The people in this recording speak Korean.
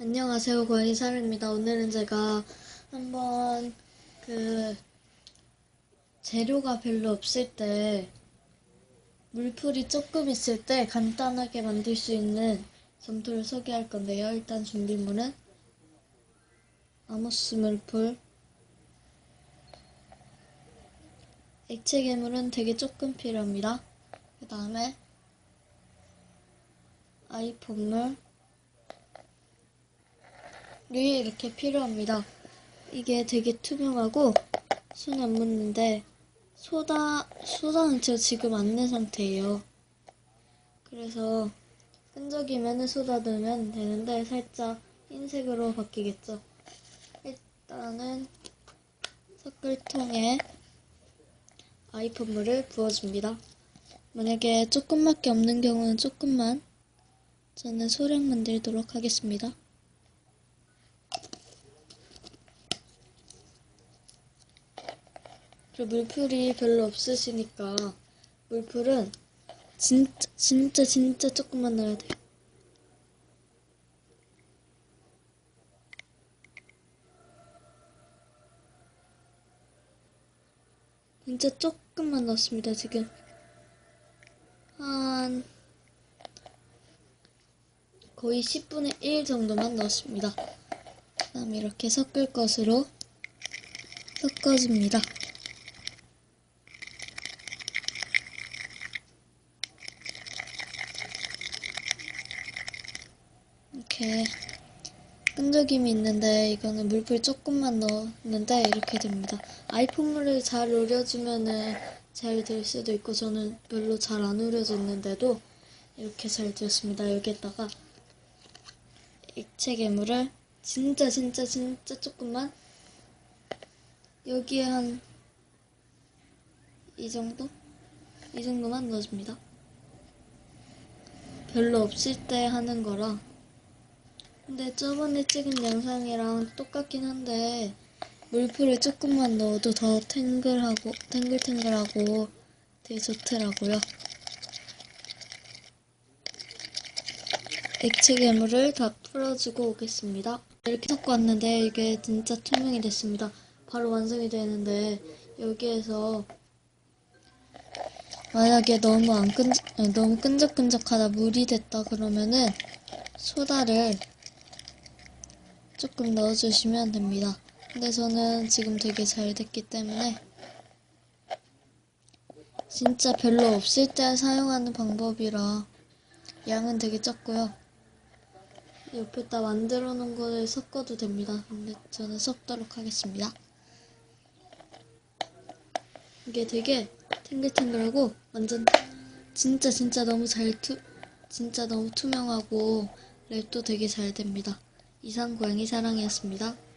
안녕하세요, 고양이 사랑입니다. 오늘은 제가 한번 그 재료가 별로 없을 때 물풀이 조금 있을 때 간단하게 만들 수 있는 점토를 소개할 건데요. 일단 준비물은 아모스 물풀 액체 괴물은 되게 조금 필요합니다. 그 다음에 아이폰물 이 이렇게 필요합니다. 이게 되게 투명하고 손안 묻는데 소다 소다는 저 지금 안 낸 상태예요. 그래서 끈적이면 소다 넣으면 되는데 살짝 흰색으로 바뀌겠죠. 일단은 섞을 통에 아이폰 물을 부어줍니다. 만약에 조금밖에 없는 경우는 조금만 저는 소량 만 들도록 하겠습니다. 그리고 물풀이 별로 없으시니까 물풀은 진짜 진짜 진짜 조금만 넣어야 돼요. 진짜 조금만 넣었습니다 지금 한 거의 10분의 1 정도만 넣었습니다. 그다음 이렇게 섞을 것으로 섞어줍니다. 이렇게 끈적임이 있는데 이거는 물풀 조금만 넣었는데 이렇게 됩니다. 아이폰 물을 잘 우려주면은 잘 될 수도 있고 저는 별로 잘 안 우려졌는데도 이렇게 잘 되었습니다. 여기에다가 액체 괴물을 진짜 진짜 진짜 조금만 여기에 한 이 정도? 이 정도만 넣어줍니다. 별로 없을 때 하는 거라 근데 저번에 찍은 영상이랑 똑같긴 한데 물풀을 조금만 넣어도 더 탱글하고 탱글탱글하고 되게 좋더라고요. 액체 괴물을 다 풀어주고 오겠습니다. 이렇게 섞고 왔는데 이게 진짜 투명이 됐습니다. 바로 완성이 되는데 여기에서 만약에 너무 안 끈, 아니, 너무 끈적끈적하다 물이 됐다 그러면은 소다를 조금 넣어주시면 됩니다. 근데 저는 지금 되게 잘 됐기 때문에 진짜 별로 없을 때 사용하는 방법이라 양은 되게 적고요. 옆에다 만들어 놓은 거를 섞어도 됩니다. 근데 저는 섞도록 하겠습니다. 이게 되게 탱글탱글하고 완전 진짜 진짜 너무 잘 투, 진짜 너무 투명하고 랩도 되게 잘 됩니다. 이상 고양이 사랑이었습니다.